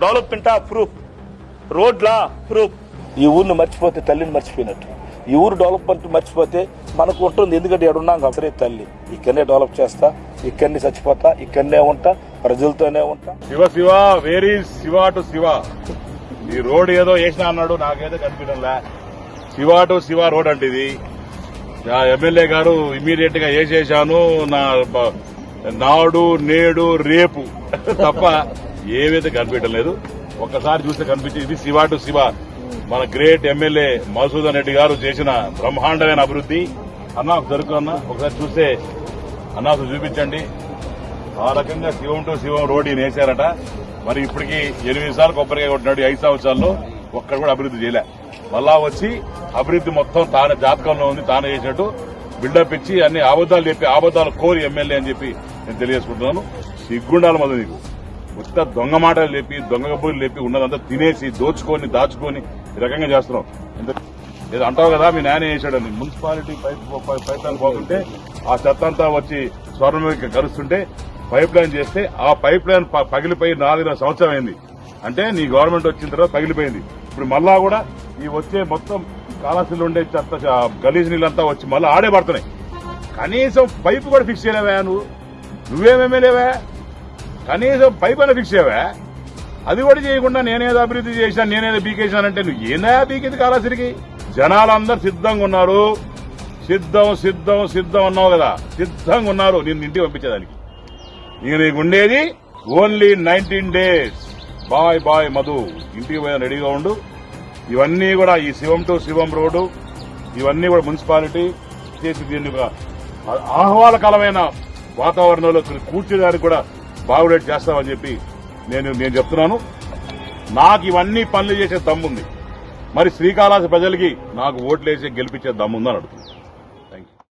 డెవలప్మెంటా proof. రోడ్లా proof. ఈ ఊరిని మర్చిపోతే తల్లిని మర్చిపోయినట్టు. ఈ ఊరు డెవలప్మెంట్ మర్చిపోతే మనకు ఉంటుంది. ఎందుకంటే ఎడున్నాం ఉన్నాం కాబట్టి తల్లి. ఇక్కడనే డెవలప్ చేస్తా ఇక్కడనే చచ్చిపోతా ఇక్కడనే ఉంటా ప్రజలతోనే ఉంటా. శివ శివ వేరీ శివ టు శివ? ఈ రోడ్ ఏదో వేసిన అన్నాడు నాకేదో కనిపించలే శివ టు శివ రోడ్ అంటే ఇది. ఎమ్మెల్యే గారు ఇమీడియట్గా వేసేసాను నా నాడు నేడు రేపు. తప్ప ఏవైతే కనిపించడం లేదు ఒక్కసారి చూస్తే కనిపించింది శివ టు శివ. మన గ్రేట్ ఎమ్మెల్యే మధుసూదన్ రెడ్డి గారు చేసిన బ్రహ్మాండమైన అభివృద్ధి. అన్నా దొరుకు అన్న ఒకసారి చూస్తే అన్నా చూపించండి. ఆ రకంగా శివం టు శివం రోడ్ ఈయన వేశారట మరి ఇప్పటికి ఎనిమిది సార్లు కొబ్బరికాయ కొట్టినాడు ఐదు సంవత్సరాల్లో. ఒక్కడ కూడా అభివృద్ధి చేయలే. మళ్ళా వచ్చి అభివృద్ధి మొత్తం తానే జాతకంలో ఉంది తానే చేసినట్టు బిల్డప్ ఇచ్చి అన్ని అబద్దాలు చెప్పి అబద్దాలు కోరి ఎమ్మెల్యే అని చెప్పి నేను తెలియజేసుకుంటున్నాను. సిగ్గుండాలి మొదలు నీకు. ఉత్త దొంగ మాటలు లేపి దొంగ కబుర్లు లేపి ఉన్నదంతా తినేసి దోచుకొని దాచుకొని ఈ రకంగా చేస్తున్నాం. ఎంత- ఏదో అంటావు కదా మీ నాయన వేసాడని మున్సిపాలిటీ పైప్ పైప్ లైన్ పోతుంటే ఆ చెత్త అంతా వచ్చి స్వర్ణం కలుస్తుంటే పైప్ లైన్ చేస్తే ఆ పైప్ లైన్ పగిలిపోయి నాలుగున్నర సంవత్సరం అయింది. అంటే నీ గవర్నమెంట్ వచ్చిన తర్వాత పగిలిపోయింది. ఇప్పుడు మళ్ళా కూడా ఈ వచ్చే మొత్తం కాళాశీలు ఉండే చెత్త గలీజ్ నీళ్ళంతా వచ్చి మళ్ళీ ఆడే పడుతున్నాయి. కనీసం పైపు కూడా ఫిక్స్ చేయలేవా నువ్వు? నువ్వేమేమేలేవా కనీసం పైపైన ఫిక్స్ చేయవా. అది కూడా చేయకుండా నేనేదో అభివృద్ధి చేసినా నేనేదో బీకేసానంటే నువ్వు ఏందా బీకేది కాలాసరికి జనాలందరూ సిద్ధంగా ఉన్నారు. సిద్ధం సిద్ధం సిద్ధం అన్నావు కదా. సిద్ధంగా ఉన్నారు. నిన్ను ఇంటికి పంపించేదానికి. ఇక నీకు ఉండేది only nineteen days bye bye Madhu. ఇంటికి పోయిన రెడీగా ఉండు. ఇవన్నీ కూడా ఈ శివం టు శివం రోడ్డు. ఇవన్నీ కూడా మున్సిపాలిటీ చేసి దీన్ని ఒక వాతావరణంలో కూర్చోడానికి కూడా బాగుడేట్ చేస్తామని చెప్పి నేను నేను చెప్తున్నాను. నాకు ఇవన్నీ పనులు చేసే దమ్ముంది. మరి శ్రీకాళహస్తి ప్రజలకి నాకు ఓట్లేసి గెలిపించే దమ్ముందని అడుగుతుంది